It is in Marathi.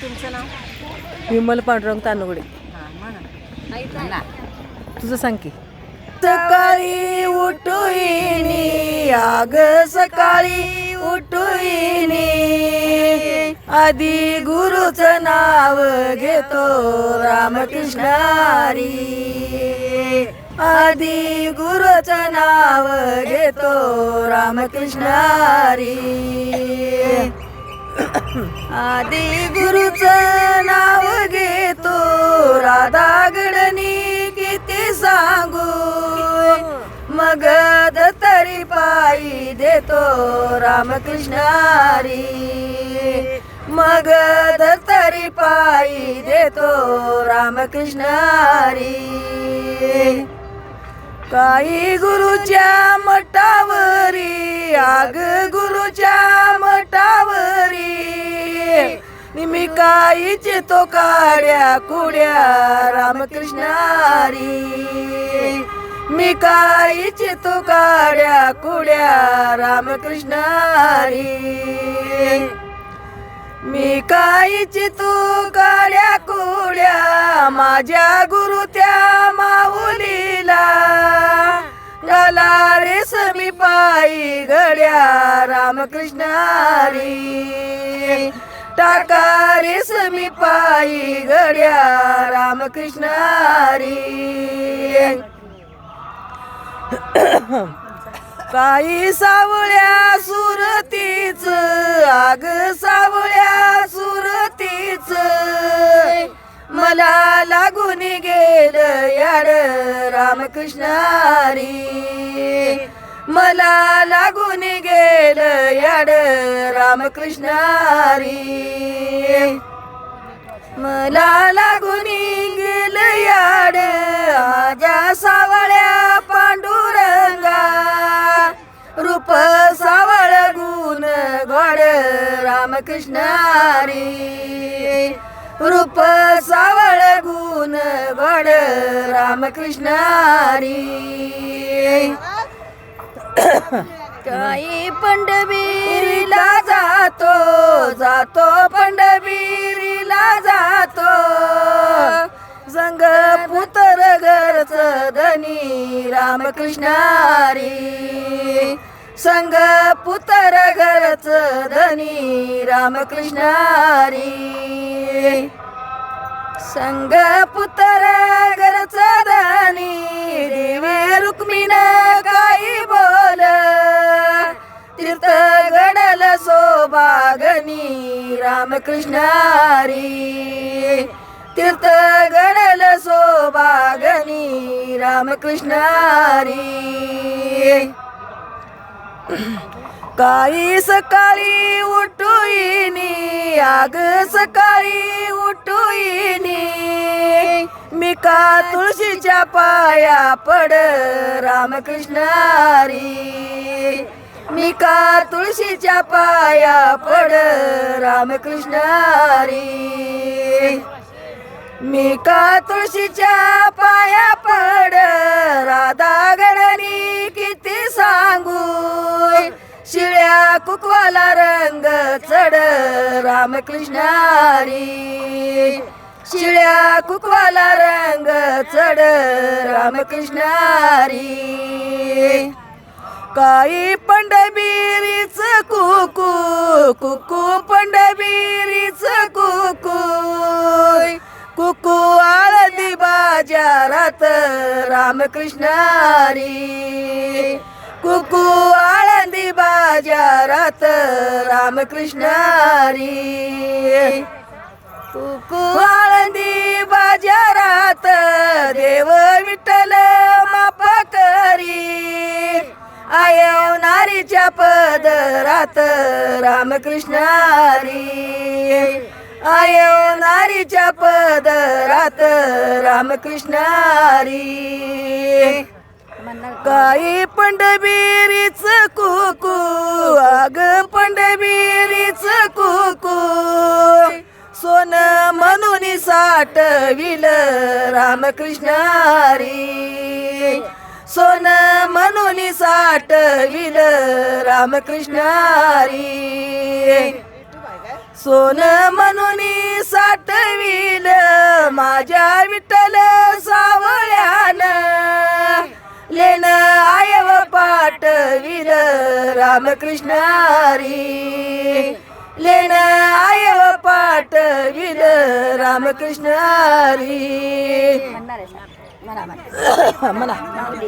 तुमचं नाव? विमल पांडुरंग तानुगडे हां तुझं सांग की. सकाळी उठुईनी आग सकाळी उठुईनी आधी गुरुचं नाव घेतो रामकृष्णारी. आधी गुरुचं नाव घेतो रामकृष्णारी. आदि गुरुचं नाव घेतो. राधा गडनी किती सांगू. मग तरी पायी देतो रामकृष्णारी मग तरी पायी देतो रामकृष्णारी काही गुरुच्या मठावरी आग गुरुच्या मठावरी मी काहीच तो काड्या कुड्या. रामकृष्णारी मी काहीच तो काड्या कुड्या. रामकृष्णारी मी काहीच तू काड्या कुड्या. माझ्या गुरु त्या माऊलीला. गला रे समी पायी घड्या रामकृष्णारी टाका रेसमी पायी गड्या रामकृष्ण काही सावळ्या सुरतीच आग सावळ्या सुरतीच. मला लागून गेल याड रामकृष्णारी मला लागून गेल याड रामकृष्णारी मला लागून गेल याड आजा सावळ्या पांडुरंगा. रूप सावळ गुण गोड रामकृष्णारी रूप सावळ गुण घड रामकृष्णारी काही पंढबीरीला जातो जातो पंढबीरीला जातो. संग पुतर घरच धनी रामकृष्णारी. संग पुतर घरच धनी रामकृष्णारी. संग पुतर घरच धनी लागणी रामकृष्ण हरी. तीर्थ गडल रामकृष्ण हरी. काळी सकाळी उठुईनी आग सकाळी उठुईनी. मी का तुळशीच्या पाया पड रामकृष्णारी मी का तुळशीच्या पाया पड रामकृष्णारी मी का तुळशीच्या पाया पड राधा गणनी किती सांगू शिळ्या कुकवाला रंग चढ रामकृष्णारी शिळ्या कुकवाला रंग चढ रामकृष्णारी काही पंढबीरीच कुकू कुकू पंढबीरीच कुकू. कुकू आळंदी बाजारात रामकृष्णारी. कुकू आळंदी बाजारात रामकृष्णारी. कुकू आळंदी बाजारात देव विठ्ठल माप नारीच्या पदरात रामकृष्णारी आयो नारीच्या पदरात रामकृष्णारी काही पंडबेरीच कुकू आग पंडबेरीच कुकू. सोन म्हणून साठविल रामकृष्णारी सोन म्हणून साठविल रामकृष्णारी सोन म्हणून साठविल माझ्या विठ्ठल सावळ्यान. लेन आयव पाठविल रामकृष्ण हरी. लेन आयव पाठविल रामकृष्ण हरी. म्हणा.